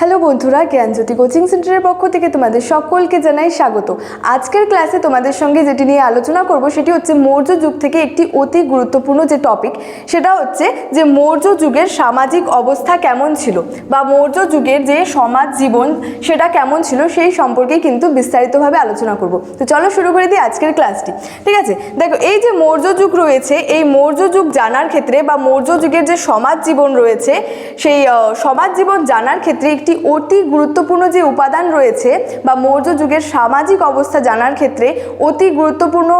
Hello বন্ধুরা, জ্ঞানজ্যোতি coaching সেন্টারের পক্ষ থেকে তোমাদের সকলকে জানাই স্বাগত। আজকের ক্লাসে তোমাদের সঙ্গে যেটি নিয়ে আলোচনা করব, সেটি হচ্ছে মৌর্য যুগ থেকে একটি অতি গুরুত্বপূর্ণ যে টপিক সেটা হচ্ছে যে মৌর্য যুগের সামাজিক অবস্থা কেমন ছিল বা মৌর্য যুগের যে সমাজ জীবন, সেটা কেমন ছিল, সেই সম্পর্কে কিন্তু বিস্তারিতভাবে আলোচনা করব। তো চলো শুরু করে দিই আজকের ক্লাসটি। ঠিক আছে? দেখো, এই যে মৌর্য যুগ রয়েছে, এই মৌর্য যুগ জানার ক্ষেত্রে বা মৌর্য যুগের যে সমাজ জীবন রয়েছে, সেই সমাজ জীবন জানার ক্ষেত্রে একটি অতি গুরুত্বপূর্ণ যে উপাদান রয়েছে বা মৌর্য যুগের সামাজিক অবস্থা জানার ক্ষেত্রে অতি গুরুত্বপূর্ণ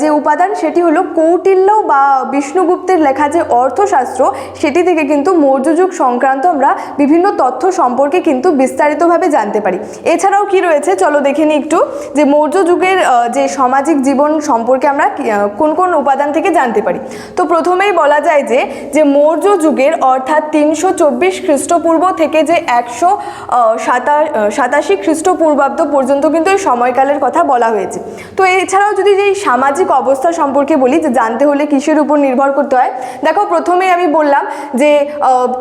যে উপাদান সেটি হলো কৌটিল্য বা বিষ্ণুগুপ্তের লেখা যে অর্থশাস্ত্র, সেটি থেকে কিন্তু মৌর্য যুগ সংক্রান্ত আমরা বিভিন্ন তথ্য সম্পর্কে কিন্তু বিস্তারিতভাবে জানতে পারি। এছাড়াও কি রয়েছে? চলো দেখে নিই একটু যে মৌর্য যুগের যে সামাজিক জীবন সম্পর্কে আমরা কোন কোন উপাদান থেকে জানতে পারি। তো প্রথমেই বলা যায় যে যে মৌর্য যুগের অর্থাৎ তিনশো চব্বিশ খ্রিস্টপূর্ব থেকে যে একশো সাতাশি খ্রিস্টপূর্বাব্দ পর্যন্ত কিন্তু এই সময়কালের কথা বলা হয়েছে। তো এছাড়াও যদি যে সামাজিক অবস্থা সম্পর্কে বলি, যে জানতে হলে কিসের উপর নির্ভর করতে হয়? দেখো, প্রথমেই আমি বললাম যে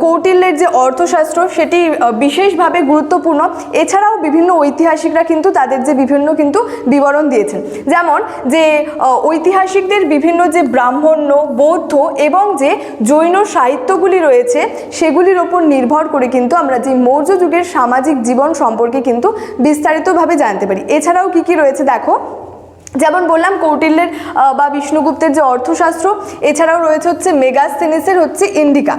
কৌটিল্যের যে অর্থশাস্ত্র, সেটি বিশেষভাবে গুরুত্বপূর্ণ। এছাড়াও বিভিন্ন ঐতিহাসিকরা কিন্তু তাদের যে বিভিন্ন কিন্তু বিবরণ দিয়েছেন। যেমন যে ঐতিহাসিকদের বিভিন্ন যে ব্রাহ্মণ্য, বৌদ্ধ এবং যে জৈন সাহিত্যগুলি রয়েছে, সেগুলির ওপর নির্ভর করে কিন্তু আমরা যে মৌর্য যুগের সামাজিক জীবন সম্পর্কে কিন্তু বিস্তারিতভাবে জানতে পারি। এছাড়াও কি কি রয়েছে দেখো? যেমন বললাম, কৌটিল্যের বা বিষ্ণুগুপ্তের যে অর্থশাস্ত্র, এছাড়াও রয়েছে হচ্ছে মেগাস্থেনিসের হচ্ছে ইন্ডিকা।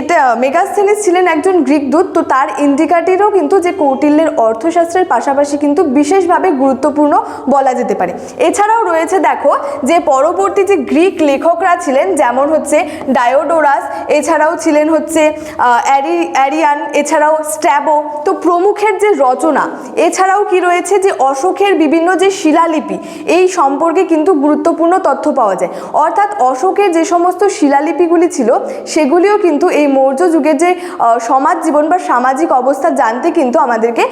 এটা, মেগাস্থেনিস ছিলেন একজন গ্রিক দূত, তো তার ইন্ডিকাটিরও কিন্তু যে কৌটিল্যের অর্থশাস্ত্রের পাশাপাশি কিন্তু বিশেষভাবে গুরুত্বপূর্ণ বলা যেতে পারে। এছাড়াও রয়েছে, দেখো, যে পরবর্তী যে গ্রিক লেখকরা ছিলেন, যেমন হচ্ছে ডায়োডোরাস, এছাড়াও ছিলেন হচ্ছে অ্যারি, অ্যারিয়ান, এছাড়াও স্ট্যাবো। তো প্রমুখের যে রচনা, এছাড়াও কি রয়েছে যে অশোকের বিভিন্ন যে শিলালিপি এই সম্পর্কে কিন্তু গুরুত্বপূর্ণ তথ্য পাওয়া যায়। অর্থাৎ অশোকের যে সমস্ত শিলালিপিগুলি ছিল, সেগুলিও কিন্তু এই মৌর্য যুগের যে সমাজ জীবন বা সামাজিক অবস্থা জানতে কিন্তু আমাদেরকে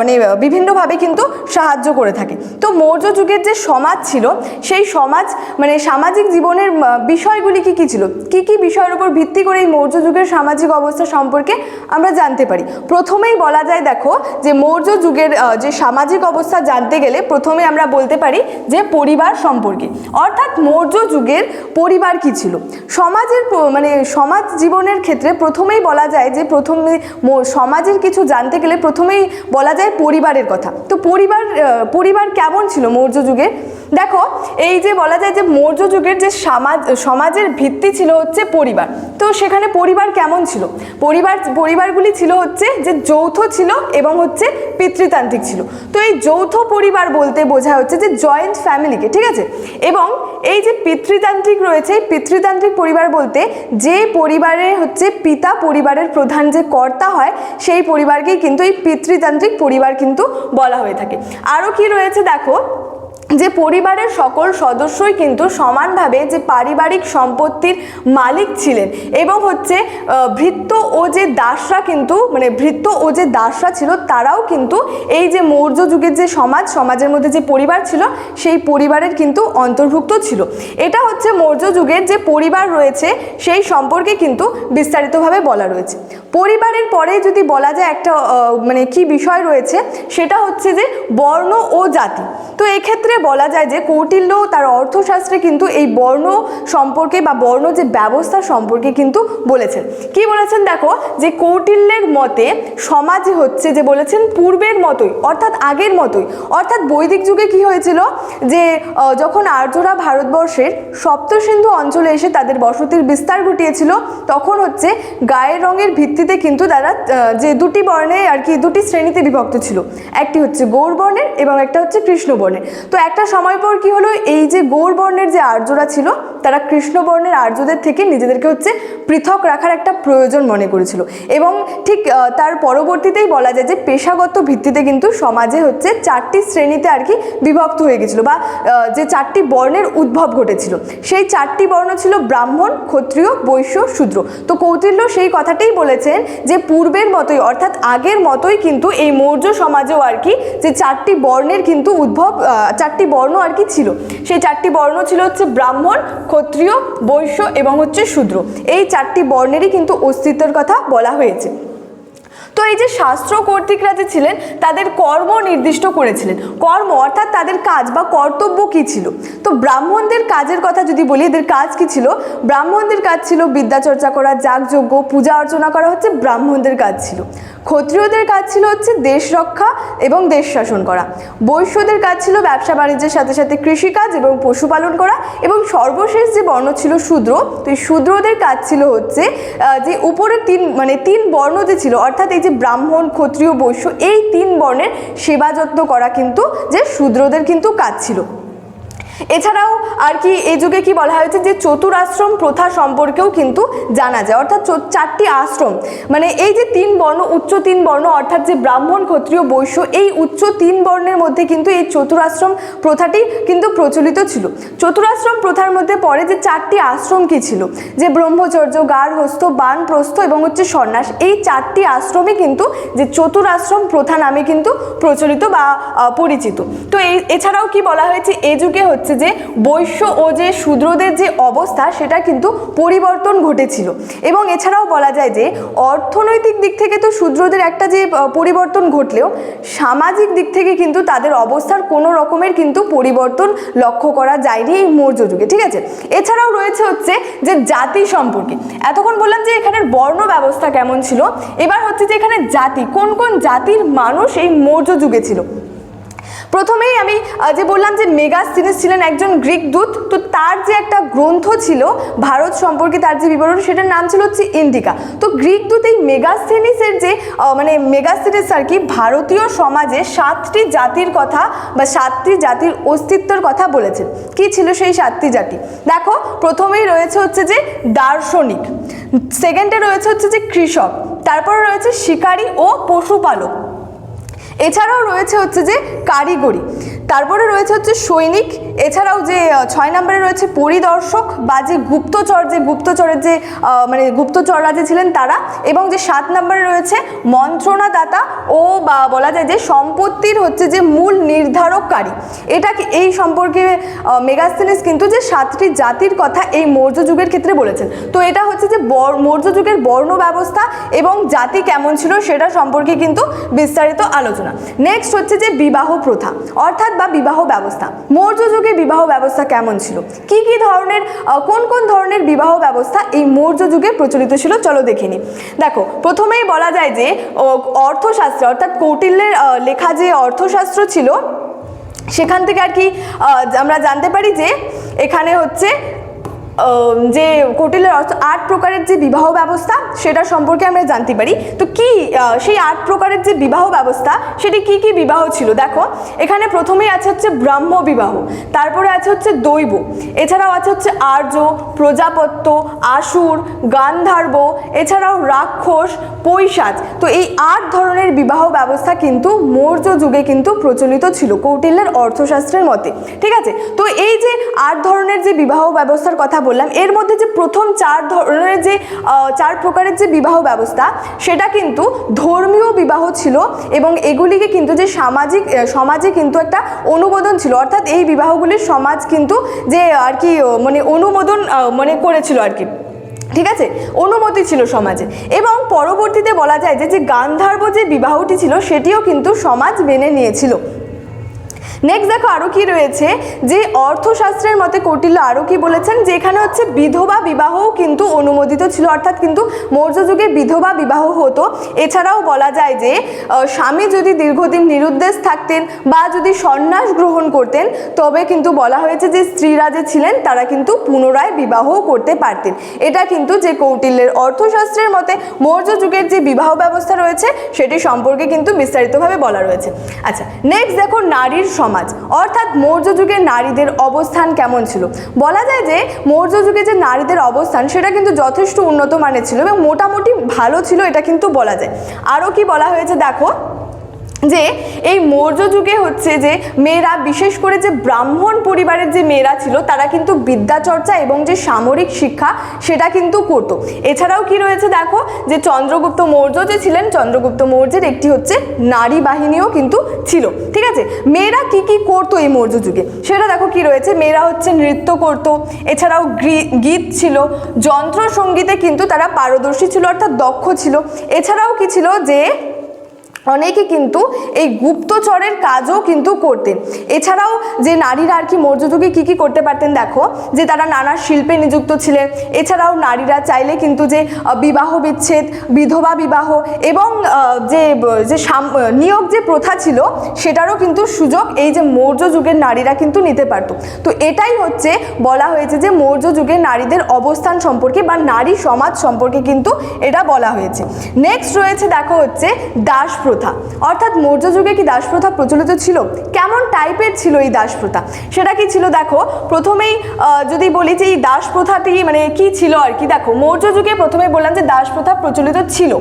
মানে বিভিন্নভাবে কিন্তু সাহায্য করে থাকে। তো মৌর্য যুগের যে সমাজ ছিল, সেই সমাজ মানে সামাজিক জীবনের বিষয়গুলি কি কি ছিল? কি কি বিষয়ের উপর ভিত্তি করে এই মৌর্য যুগের সামাজিক অবস্থা সম্পর্কে আমরা জানতে পারি? প্রথমেই বলা যায়, দেখো, যে মৌর্য যুগের যে সামাজিক অবস্থা জানতে গেলে প্রথমে আমরা বলতে পারি যে পরিবার সম্পর্কে। অর্থাৎ মৌর্য যুগের পরিবার কি ছিল? সমাজের মানে সমাজ জীবনের ক্ষেত্রে প্রথমেই বলা যায় যে প্রথমে সমাজের কিছু জানতে গেলে প্রথমেই বলা যায় পরিবারের কথা। তো পরিবার পরিবার কেমন ছিল মৌর্য যুগে দেখো, এই যে বলা যায় যে মৌর্য যুগের যে সমাজ, সমাজের ভিত্তি ছিল হচ্ছে পরিবার। তো সেখানে পরিবার কেমন ছিল? পরিবার, পরিবারগুলি ছিল হচ্ছে যে যৌথ ছিল এবং হচ্ছে পিতৃতান্ত্রিক ছিল। তো এই যৌথ পরিবার বলতে বোঝা হচ্ছে যে জয়েন্ট ফ্যামিলিকে ঠিক আছে? এবং এই যে পিতৃতান্ত্রিক রয়েছে পিতৃতান্ত্রিক পরিবার বলতে যে পরিবারে হচ্ছে পিতা পরিবারের প্রধান যে কর্তা হয়, সেই পরিবারকেই কিন্তু এই পিতৃতান্ত্রিক পরিবার কিন্তু বলা হয়ে থাকে। আরও কি রয়েছে দেখো? যে পরিবারের সকল সদস্যই কিন্তু সমানভাবে যে পারিবারিক সম্পত্তির মালিক ছিলেন এবং হচ্ছে ভৃত্য ও যে দাসরা কিন্তু মানে ভৃত্য ও যে দাসরা ছিল, তারাও কিন্তু এই যে মৌর্য যুগের যে সমাজ, সমাজের মধ্যে যে পরিবার ছিল, সেই পরিবারের কিন্তু অন্তর্ভুক্ত ছিল। এটা হচ্ছে মৌর্য যুগের যে পরিবার রয়েছে, সেই সম্পর্কে কিন্তু বিস্তারিতভাবে বলা রয়েছে। পরিবারের পরে যদি বলা যায় একটা মানে কি বিষয় রয়েছে, সেটা হচ্ছে যে বর্ণ ও জাতি। তো এক্ষেত্রে বলা যায় যে কৌটিল্য তার অর্থশাস্ত্রে কিন্তু এই বর্ণ সম্পর্কে বা বর্ণ যে ব্যবস্থা সম্পর্কে কিন্তু বলেছেন। কি বলেছেন দেখো? যে কৌটিল্যের মতে সমাজ হচ্ছে যে বলেছেন পূর্বের মতোই, অর্থাৎ আগের মতোই। অর্থাৎ বৈদিক যুগে কি হয়েছিল? যে যখন আর্যরা ভারতবর্ষের সপ্তসিন্ধু অঞ্চলে এসে তাদের বসতির বিস্তার ঘটিয়েছিল, তখন হচ্ছে গায়ের রঙের ভিত্তিতে কিন্তু তারা যে দুটি বর্ণে আর কি দুটি শ্রেণীতে বিভক্ত ছিল। একটি হচ্ছে গৌর বর্ণের এবং একটা হচ্ছে কৃষ্ণ বর্ণের। তো একটা সময় পর কি হলো? এই যে গৌর বর্ণের যে আর্যরা ছিল তারা কৃষ্ণ বর্ণের আর্যদের থেকে নিজেদেরকে হচ্ছে পৃথক রাখার একটা প্রয়োজন মনে করেছিল। এবং ঠিক তার পরবর্তীতেই বলা যায় যে পেশাগত ভিত্তিতে কিন্তু সমাজে হচ্ছে চারটি শ্রেণীতে আর কি বিভক্ত হয়ে গেছিল বা যে চারটি বর্ণের উদ্ভব ঘটেছিল। সেই চারটি বর্ণ ছিল ব্রাহ্মণ ক্ষত্রিয় বৈশ্য শূদ্র। তো কৌটিল্য সেই কথাটাই বলেছেন যে পূর্বের মতোই অর্থাৎ আগের মতোই কিন্তু এই মৌর্য সমাজেও আর কি যে চারটি বর্ণের কিন্তু উদ্ভব আহ, চারটি বর্ণ আর কি ছিল। সেই চারটি বর্ণ ছিল হচ্ছে ব্রাহ্মণ, ক্ষত্রিয়, বৈশ্য এবং হচ্ছে শূদ্র। এই চারটি বর্ণেরই কিন্তু অস্তিত্বের কথা বলা হয়েছে। তো এই যে শাস্ত্র কর্তৃকরা যে ছিলেন, তাদের কর্ম নির্দিষ্ট করেছিলেন। কর্ম অর্থাৎ তাদের কাজ বা কর্তব্য কি ছিল? তো ব্রাহ্মণদের কাজের কথা যদি বলি, এদের কাজ কি ছিল? ব্রাহ্মণদের কাজ ছিল বিদ্যাচর্চা করা, যাগযজ্ঞ, পূজা অর্চনা করা হচ্ছে ব্রাহ্মণদের কাজ ছিল। ক্ষত্রিয়দের কাজ ছিল হচ্ছে দেশ রক্ষা এবং দেশ শাসন করা। বৈশ্যদের কাজ ছিল ব্যবসা বাণিজ্যের সাথে সাথে কৃষিকাজ এবং পশুপালন করা এবং সর্বশেষ যে বর্ণ ছিল শূদ্র, তো এই শূদ্রদের কাজ ছিল হচ্ছে যে উপরের তিন মানে তিন বর্ণ যে ছিল, অর্থাৎ এই যে ব্রাহ্মণ, ক্ষত্রিয়, বৈশ্য, এই তিন বর্ণের সেবা যত্ন করা কিন্তু যে শূদ্রদের কিন্তু কাজ ছিল। এছাড়াও আর কি এই যুগে কি বলা হয়েছে যে চতুরাশ্রম প্রথা সম্পর্কেও কিন্তু জানা যায়, অর্থাৎ চারটি আশ্রম। মানে এই যে তিন বর্ণ, উচ্চ তিন বর্ণ, অর্থাৎ যে ব্রাহ্মণ ক্ষত্রিয় বৈশ্য, এই উচ্চ তিন বর্ণের মধ্যে কিন্তু এই চতুরাশ্রম প্রথাটি কিন্তু প্রচলিত ছিল। চতুরাশ্রম প্রথার মধ্যে পড়ে যে চারটি আশ্রম কি ছিল? যে ব্রহ্মচর্য, গার্হস্থ, বানপ্রস্থ এবং হচ্ছে সন্ন্যাস, এই চারটি আশ্রমই কিন্তু যে চতুরাশ্রম প্রথা নামে কিন্তু প্রচলিত বা পরিচিত। তো এই এছাড়াও কি বলা হয়েছে? এ যুগে হচ্ছে যে বৈশ্য ও যে শূদ্রদের যে অবস্থা, সেটা কিন্তু পরিবর্তন ঘটেছিল। এবং এছাড়াও বলা যায় যে অর্থনৈতিক দিক থেকে তো শূদ্রদের একটা যে পরিবর্তন ঘটলেও, সামাজিক দিক থেকে কিন্তু তাদের অবস্থার কোনো রকমের কিন্তু পরিবর্তন লক্ষ্য করা যায়নি এই মৌর্য যুগে, ঠিক আছে? এছাড়াও রয়েছে হচ্ছে যে জাতি সম্পর্কে। এতক্ষণ বললাম যে এখানের বর্ণ ব্যবস্থা কেমন ছিল, এবার হচ্ছে যে এখানে জাতি, কোন কোন জাতির মানুষ এই মৌর্য যুগে ছিল? প্রথমেই আমি যে বললাম যে মেগাস্তিনিস ছিলেন একজন গ্রিক দূত, তো তার যে একটা গ্রন্থ ছিল, ভারত সম্পর্কে তার যে বিবরণ, সেটার নাম ছিল হচ্ছে ইন্ডিকা। তো গ্রিক দূত এই মেগাস্থেনিসের যে মানে মেগাস্থেনিস আর কি, ভারতীয় সমাজে সাতটি জাতির কথা বা সাতটি জাতির অস্তিত্বের কথা বলেছেন। কি ছিল সেই সাতটি জাতি? দেখো, প্রথমেই রয়েছে হচ্ছে যে দার্শনিক সেকেন্ডে রয়েছে হচ্ছে যে কৃষক, তারপরে রয়েছে শিকারী ও পশুপালক। এছাড়াও রয়েছে হচ্ছে যে কারিগরি। তারপরে রয়েছে হচ্ছে সৈনিক, এছাড়াও যে ছয় নম্বরে রয়েছে পরিদর্শক বা যে গুপ্তচর, যে গুপ্তচরের যে মানে গুপ্তচররা যে ছিলেন তারা, এবং যে সাত নম্বরে রয়েছে মন্ত্রণাদাতা ও বা বলা যায় যে সম্পত্তির হচ্ছে যে মূল নির্ধারককারী। এটা এই সম্পর্কে মেগাস্তেনিস কিন্তু যে সাতটি জাতির কথা এই মৌর্য যুগের ক্ষেত্রে বলেছেন। তো এটা হচ্ছে যে মৌর্য যুগের বর্ণ ব্যবস্থা এবং জাতি কেমন ছিল সেটা সম্পর্কে কিন্তু বিস্তারিত আলোচনা। নেক্সট হচ্ছে যে বিবাহ প্রথা। অর্থাৎ বা বিবাহ ব্যবস্থা? মৌর্য যুগে বিবাহ ব্যবস্থা কেমন ছিল? কি কি ধরনের কোন কোন ধরনের বিবাহ ব্যবস্থা এই মৌর্য যুগে প্রচলিত ছিল? চলো দেখে নিই দেখো, প্রথমেই বলা যায় যে অর্থশাস্ত্র, অর্থাৎ কৌটিল্যের লেখা যে অর্থশাস্ত্র ছিল, সেখান থেকে আর কি আমরা জানতে পারি যে, এখানে হচ্ছে যে কৌটিল্যের অর্থ আট প্রকারের যে বিবাহ ব্যবস্থা, সেটা সম্পর্কে আমরা জানতে পারি। তো কি সেই আট প্রকারের যে বিবাহ ব্যবস্থা, সেটি কি কি বিবাহ ছিল? দেখো, এখানে প্রথমেই আছে হচ্ছে ব্রাহ্ম বিবাহ, তারপরে আছে হচ্ছে দৈব, এছাড়াও আছে হচ্ছে আর্য, প্রজাপত্য, আসুর, গান্ধার্ব, এছাড়াও রাক্ষস, পৈশাচ। তো এই আট ধরনের বিবাহ ব্যবস্থা কিন্তু মৌর্য যুগে কিন্তু প্রচলিত ছিল, কৌটিল্যের অর্থশাস্ত্রের মতে। ঠিক আছে? তো এই যে আট ধরনের যে বিবাহ ব্যবস্থার কথা বললাম, এর মধ্যে যে প্রথম চার ধরনের যে চার প্রকারের যে বিবাহ ব্যবস্থা, সেটা কিন্তু ধর্মীয় বিবাহ ছিল এবং এগুলিকে কিন্তু যে সামাজিক সমাজে কিন্তু একটা অনুমোদন ছিল। অর্থাৎ এই বিবাহগুলির সমাজ কিন্তু যে, আর কি মানে অনুমোদন মানে করেছিল আর কি। ঠিক আছে? অনুমতি ছিল সমাজে। এবং পরবর্তীতে বলা যায় যে যে গান্ধার্ব যে বিবাহটি ছিল, সেটিও কিন্তু সমাজ মেনে নিয়েছিল। নেক্সট দেখো আরও কি রয়েছে, যে অর্থশাস্ত্রের মতে কৌটিল্য আরও কি বলেছেন, যে এখানে হচ্ছে বিধবা বিবাহও কিন্তু অনুমোদিত ছিল, অর্থাৎ কিন্তু মৌর্য যুগে বিধবা বিবাহ হতো। এছাড়াও বলা যায় যে স্বামী যদি দীর্ঘদিন নিরুদ্দেশ থাকতেন বা যদি সন্ন্যাস গ্রহণ করতেন, তবে কিন্তু বলা হয়েছে যে স্ত্রীরা যে ছিলেন, তারা কিন্তু পুনরায় বিবাহও করতে পারতেন। এটা কিন্তু যে কৌটিল্যের অর্থশাস্ত্রের মতে মৌর্য যুগের যে বিবাহ ব্যবস্থা রয়েছে, সেটি সম্পর্কে কিন্তু বিস্তারিতভাবে বলা রয়েছে। আচ্ছা নেক্সট দেখো নারীর সমাজ। অর্থাৎ মৌর্য যুগে নারীদের অবস্থান কেমন ছিল? বলা যায় যে মৌর্য যুগে যে নারীদের অবস্থান, সেটা কিন্তু যথেষ্ট উন্নত মানের ছিল এবং মোটামুটি ভালো ছিল, এটা কিন্তু বলা যায়। আরও কি বলা হয়েছে? দেখো। যে এই মৌর্য যুগে হচ্ছে যে মেয়েরা, বিশেষ করে যে ব্রাহ্মণ পরিবারের যে মেয়েরা ছিল, তারা কিন্তু বিদ্যাচর্চা এবং যে সামরিক শিক্ষা সেটা কিন্তু করতো। এছাড়াও কি রয়েছে দেখো, যে চন্দ্রগুপ্ত মৌর্য যে ছিলেন, চন্দ্রগুপ্ত মৌর্যের একটি হচ্ছে নারী বাহিনীও কিন্তু ছিল, ঠিক আছে? মেয়েরা কি কি করতো এই মৌর্য যুগে? সেটা দেখো কি রয়েছে, মেয়েরা হচ্ছে নৃত্য করতো, এছাড়াও গীত ছিল যন্ত্র সঙ্গীতে কিন্তু তারা পারদর্শী ছিল, অর্থাৎ দক্ষ ছিল। এছাড়াও কি ছিল যে অনেকে কিন্তু এই গুপ্তচরের কাজও কিন্তু করতেন। এছাড়াও যে নারীরা আর কি মৌর্য যুগে কী কী করতে পারতেন দেখো, যে তারা নানা শিল্পে নিযুক্ত ছিলেন। এছাড়াও নারীরা চাইলে কিন্তু যে বিবাহ বিচ্ছেদ, বিধবা বিবাহ এবং যে যে নিয়োগ যে প্রথা ছিল, সেটারও কিন্তু সুযোগ এই যে মৌর্য যুগের নারীরা কিন্তু নিতে পারতো। তো এটাই হচ্ছে বলা হয়েছে যে মৌর্য যুগের নারীদের অবস্থান সম্পর্কে বা নারী সমাজ সম্পর্কে কিন্তু এটা বলা হয়েছে। নেক্সট রয়েছে দেখো হচ্ছে দাস প্রথা অর্থাৎ মৌর্য যুগে কি দাস প্রথা প্রচলিত ছিল? কেমন টাইপের ছিল এই দাস প্রথা সেটা কি ছিল? দেখো, প্রথমেই যদি বলি যে এই দাস প্রথাটি মানে কি ছিল আর কি? দেখো, মৌর্য যুগে প্রথমে বললাম যে দাস প্রথা প্রচলিত ছিল।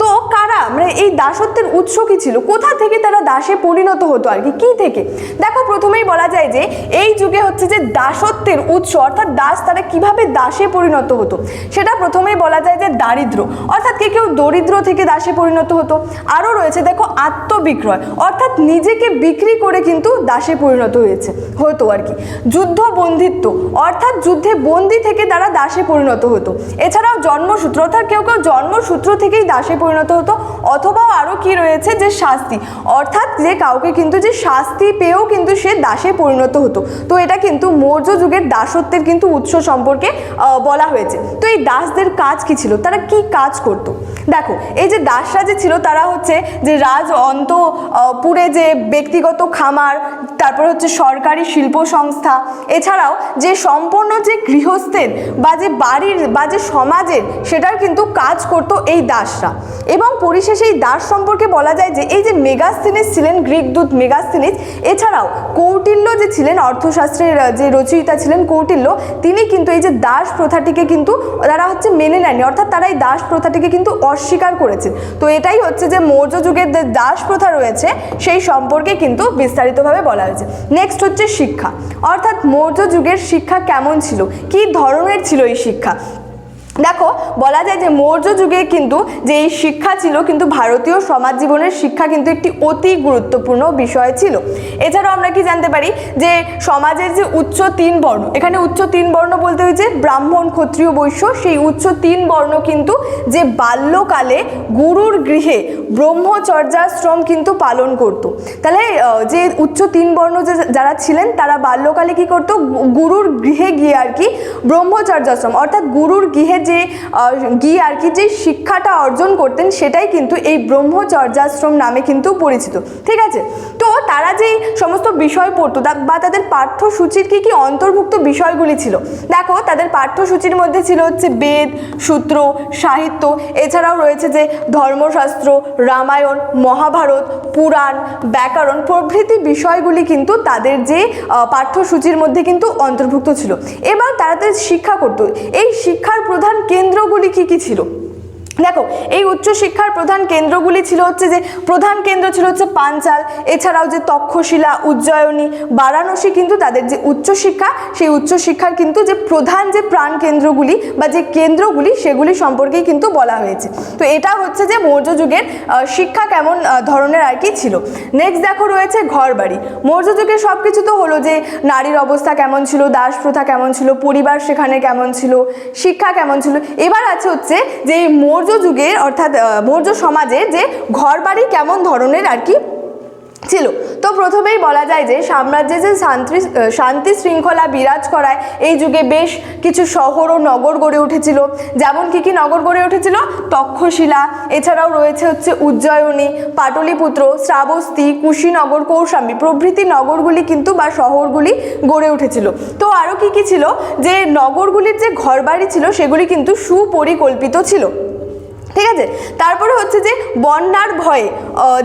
তো কারা? মানে এই দাসত্বের উৎস কি ছিল? কোথা থেকে তারা দাসে পরিণত হতো আর কি? কি থেকে? দেখো, প্রথমেই বলা যায় যে এই যুগে হচ্ছে যে দাসত্বের উৎস, অর্থাৎ দাস তারা কীভাবে দাসে পরিণত হতো? সেটা প্রথমেই বলা যায় যে দারিদ্র। অর্থাৎ কে কেউ দরিদ্র থেকে দাসে পরিণত হতো? আরও রয়েছে দেখো আত্মবিক্রয়। অর্থাৎ নিজেকে বিক্রি করে কিন্তু দাসে পরিণত হয়েছে। হতো আর কি। যুদ্ধ বন্দিত্ব অর্থাৎ যুদ্ধে বন্দি থেকে তারা দাসে পরিণত হতো। এছাড়াও জন্মসূত্র, অর্থাৎ কেউ কেউ জন্মসূত্র থেকেই দাসে পরিণত হতো। অথবা আরও কি রয়েছে যে শাস্তি। অর্থাৎ যে কাউকে কিন্তু যে শাস্তি পেয়েও কিন্তু সে দাসে পরিণত হতো। তো এটা কিন্তু মৌর্য যুগের দাসত্বের কিন্তু উৎস সম্পর্কে বলা হয়েছে। তো এই দাসদের কাজ কি ছিল? তারা কি কাজ করতো? দেখো, এই যে দাসরা যে ছিল, তারা হচ্ছে যে রাজ অন্ত পুরে যে ব্যক্তিগত খামার তারপর হচ্ছে সরকারি শিল্প সংস্থা। এছাড়াও যে সম্পূর্ণ যে গৃহস্থের বা যে বাড়ির বা যে সমাজের সেটার কিন্তু কাজ করতো এই দাসরা। এবং পরিশেষে এই দাস সম্পর্কে বলা যায় যে এই যে মেগাস্থিনিস ছিলেন গ্রিক দূত মেগাস্থিনিস, এছাড়াও কৌটিল্য যে ছিলেন অর্থশাস্ত্রের যে রচয়িতা ছিলেন কৌটিল্য, তিনি কিন্তু এই যে দাস প্রথাটিকে কিন্তু তারা হচ্ছে মেনে নেননি। অর্থাৎ তারা এই দাস প্রথাটিকে কিন্তু অস্বীকার করেছেন। তো এটাই হচ্ছে যে মৌর্য যুগের যে দাস প্রথা রয়েছে, সেই সম্পর্কে কিন্তু বিস্তারিতভাবে বলা নেক্সট হচ্ছে শিক্ষা। অর্থাৎ মৌর্য যুগের শিক্ষা কেমন ছিল? কি ধরনের ছিল এই শিক্ষা? দেখো, বলা যায় যে মৌর্য যুগে কিন্তু যে এই শিক্ষা ছিল, কিন্তু ভারতীয় সমাজ জীবনের শিক্ষা কিন্তু একটি অতি গুরুত্বপূর্ণ বিষয় ছিল। এছাড়াও আমরা কি জানতে পারি যে সমাজের যে উচ্চ তিন বর্ণ, এখানে উচ্চ তিন বর্ণ বলতে হয়েছে ব্রাহ্মণ ক্ষত্রিয় বৈশ্য, সেই উচ্চ তিন বর্ণ কিন্তু যে বাল্যকালে গুরুর গৃহে ব্রহ্মচর্যাশ্রম কিন্তু পালন করত। তাহলে যে উচ্চ তিন বর্ণ যে যারা ছিলেন, তারা বাল্যকালে কি করতো? গুরুর গৃহে গিয়ে আর কি ব্রহ্মচর্যাশ্রম, অর্থাৎ গুরুর গৃহে যে গিয়ে আর কি যে শিক্ষাটা অর্জন করতেন সেটাই কিন্তু এই ব্রহ্মচর্যাশ্রম নামে কিন্তু পরিচিত। ঠিক আছে? তো তারা যে সমস্ত বিষয় পড়তো বা তাদের পাঠ্যসূচির কি কি অন্তর্ভুক্ত বিষয়গুলি ছিল? দেখো, তাদের পাঠ্যসূচির মধ্যে ছিল হচ্ছে বেদ, সূত্র, সাহিত্য, এছাড়াও রয়েছে যে ধর্মশাস্ত্র, রামায়ণ, মহাভারত, পুরাণ, ব্যাকরণ প্রভৃতি বিষয়গুলি কিন্তু তাদের যে পাঠ্যসূচির মধ্যে কিন্তু অন্তর্ভুক্ত ছিল। এবার তারা তাদের শিক্ষা করতো। এই শিক্ষার প্রধান কেন্দ্রগুলি কি কি ছিল? দেখো, এই উচ্চশিক্ষার প্রধান কেন্দ্রগুলি ছিল হচ্ছে যে, প্রধান কেন্দ্র ছিল হচ্ছে পাঞ্চাল, এছাড়াও যে তক্ষশিলা, উজ্জয়িনী, বারাণসী কিন্তু তাদের যে উচ্চশিক্ষা, সেই উচ্চশিক্ষার কিন্তু যে প্রধান যে প্রাণ কেন্দ্রগুলি বা যে কেন্দ্রগুলি, সেগুলি সম্পর্কেই কিন্তু বলা হয়েছে। তো এটা হচ্ছে যে মৌর্য যুগের শিক্ষা কেমন ধরনের আর কি ছিল। নেক্সট দেখো রয়েছে ঘরবাড়ি। মৌর্য যুগে সব কিছু তো হলো যে, নারীর অবস্থা কেমন ছিল দাস প্রথা কেমন ছিল, পরিবার সেখানে কেমন ছিল, শিক্ষা কেমন ছিল। এবার আছে হচ্ছে যে, এই মৌর্য যুগের, অর্থাৎ মৌর্য সমাজের যে ঘরবাড়ি কেমন ধরনের আর কি ছিল। তো প্রথমেই বলা যায় যে সাম্রাজ্যে যে শান্তি শান্তি শৃঙ্খলা বিরাজ করায়, এই যুগে বেশ কিছু শহর ও নগর গড়ে উঠেছিল। যেমন কি কি নগর গড়ে উঠেছিল? তক্ষশিলা, এছাড়াও রয়েছে হচ্ছে উজ্জয়িনী, পাটলিপুত্র, শ্রাবস্তি, কুশীনগর, কৌশাম্বী। প্রভৃতি নগরগুলি কিন্তু বা শহরগুলি গড়ে উঠেছিল। তো আরও কি কি ছিল? যে নগরগুলির যে ঘরবাড়ি ছিল, সেগুলি কিন্তু সুপরিকল্পিত ছিল। ঠিক আছে? তারপরে হচ্ছে যে বন্যার ভয়ে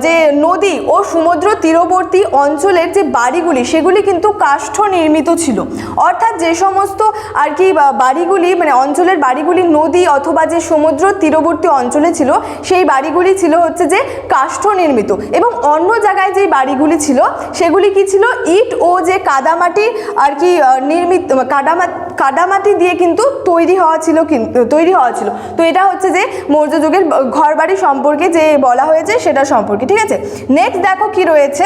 যে নদী ও সমুদ্র তীরবর্তী অঞ্চলের যে বাড়িগুলি, সেগুলি কিন্তু কাষ্ঠ নির্মিত ছিল। অর্থাৎ যে সমস্ত আর কি বাড়িগুলি মানে অঞ্চলের বাড়িগুলি নদী অথবা যে সমুদ্র তীরবর্তী অঞ্চলে ছিল, সেই বাড়িগুলি ছিল হচ্ছে যে কাষ্ঠ নির্মিত। এবং অন্য জায়গায় যে বাড়িগুলি ছিল, সেগুলি কি ছিল? ইট ও যে কাদামাটি আর কি নির্মিত, কাদামা কাদামাটি দিয়ে কিন্তু তৈরি হওয়া ছিল কিন্তু তৈরি হওয়া ছিল। তো এটা হচ্ছে যে মৌর্য যুগের, ঘরবাড়ি সম্পর্কে যে বলা হয়েছে সেটা সম্পর্কে, ঠিক আছে? নেক্সট দেখো কি রয়েছে।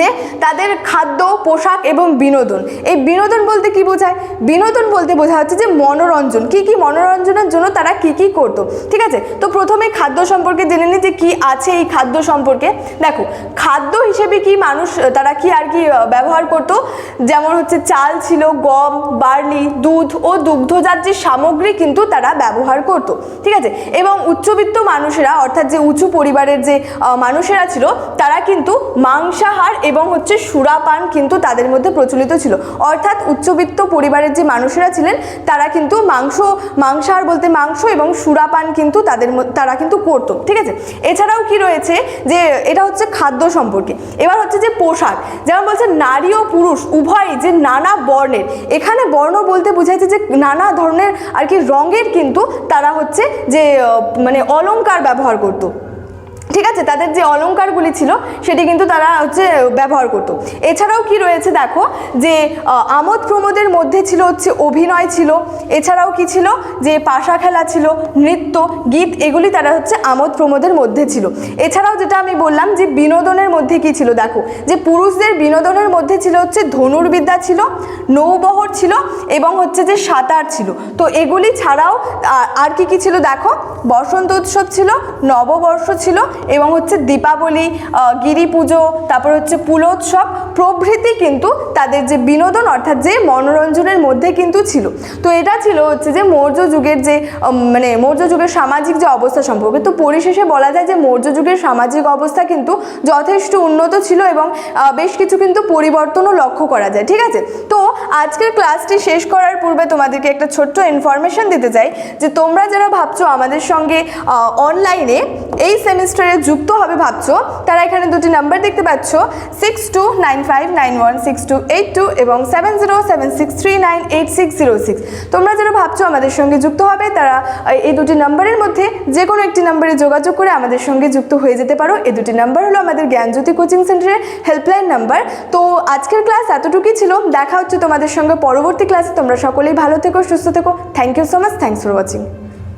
যে তাদের খাদ্য, পোশাক এবং বিনোদন। এই বিনোদন বলতে কি বোঝায়? বিনোদন বলতে বোঝা হচ্ছে যে মনোরঞ্জন। কি কি মনোরঞ্জনের জন্য তারা কি কি করতো? ঠিক আছে? তো প্রথমে খাদ্য সম্পর্কে জেনে নিই যে কি আছে এই খাদ্য সম্পর্কে। দেখো, খাদ্য হিসেবে কি মানুষ, তারা কি আর কি ব্যবহার করতো? যেমন হচ্ছে চাল ছিল, গম, বার্লি, দুধ ও দুগ্ধজাত যে সামগ্রী কিন্তু তারা ব্যবহার করত। ঠিক আছে? এবং উচ্চবিত্ত মানুষেরা, অর্থাৎ যে উঁচু পরিবারের যে মানুষেরা ছিল, তারা কিন্তু মাংসাহার এবং হচ্ছে সুরাপান কিন্তু তাদের মধ্যে প্রচলিত ছিল। অর্থাৎ উচ্চবিত্ত পরিবারের যে মানুষেরা ছিলেন, তারা কিন্তু মাংস, মাংসাহার বলতে মাংস এবং সুরাপান কিন্তু তাদের তারা কিন্তু করতো, ঠিক আছে? এছাড়াও কি রয়েছে যে এটা হচ্ছে খাদ্য সম্পর্কে। এবার হচ্ছে যে পোশাক, যেমন বলছে নারী ও পুরুষ উভয়ই যে নানা বর্ণের। এখানে বর্ণ বলতে বোঝাচ্ছে যে নানা ধরনের আর কি রঙের কিন্তু তারা হচ্ছে যে মানে অলংকার ব্যবহার করতো। ঠিক আছে, তাদের যে অলঙ্কারগুলি ছিল, সেটি কিন্তু তারা হচ্ছে ব্যবহার করতো। এছাড়াও কি রয়েছে দেখো, যে আমোদ প্রমোদের মধ্যে ছিল হচ্ছে অভিনয় ছিল, এছাড়াও কি ছিল, যে পাশা খেলা ছিল, নৃত্য, গীত, এগুলি তারা হচ্ছে আমোদ প্রমোদের মধ্যে ছিল। এছাড়াও যেটা আমি বললাম যে বিনোদনের মধ্যে কি ছিল, দেখো, যে পুরুষদের বিনোদনের মধ্যে ছিল হচ্ছে ধনুর্বিদ্যা ছিল, নৌবহর ছিল এবং হচ্ছে যে সাঁতার ছিল। তো এগুলি ছাড়াও আর কি কি ছিল, দেখো, বসন্ত উৎসব ছিল, নববর্ষ ছিল এবং হচ্ছে দীপাবলি গিরি পুজো তারপর হচ্ছে পুলোৎসব, প্রভৃতি কিন্তু তাদের যে বিনোদন অর্থাৎ যে মনোরঞ্জনের মধ্যে কিন্তু ছিল। তো এটা ছিল হচ্ছে যে মৌর্য যুগের যে মানে মৌর্য যুগের সামাজিক যে অবস্থা সম্পর্কে। তো পরিশেষে বলা যায় যে মৌর্য যুগের সামাজিক অবস্থা কিন্তু যথেষ্ট উন্নত ছিল এবং বেশ কিছু কিন্তু পরিবর্তনও লক্ষ্য করা যায়, ঠিক আছে? তো আজকের ক্লাসটি শেষ করার পূর্বে তোমাদেরকে একটা ছোট্ট ইনফরমেশন দিতে চাই যে তোমরা যারা ভাবছ আমাদের সঙ্গে অনলাইনে এই সেমিস্টারে যুক্ত হবে ভাবছ, তারা এখানে দুটি নাম্বার দেখতে পাচ্ছ six two nine five nine one six two eight two এবং seven zero seven six three nine eight six zero six তোমরা যারা ভাবছ আমাদের সঙ্গে যুক্ত হবে, তারা এই দুটি নাম্বারের মধ্যে যে কোনো একটি নাম্বারে যোগাযোগ করে আমাদের সঙ্গে যুক্ত হয়ে যেতে পারো। এই দুটি নাম্বার হলো আমাদের জ্ঞানজ্যোতি কোচিং সেন্টারের হেল্পলাইন নাম্বার তো আজকের ক্লাস এতটুকুই ছিল, দেখা হচ্ছে তোমাদের সঙ্গে পরবর্তী ক্লাসে তোমরা সকলেই ভালো থেকো, সুস্থ থেকো। Thank you so much thanks for watching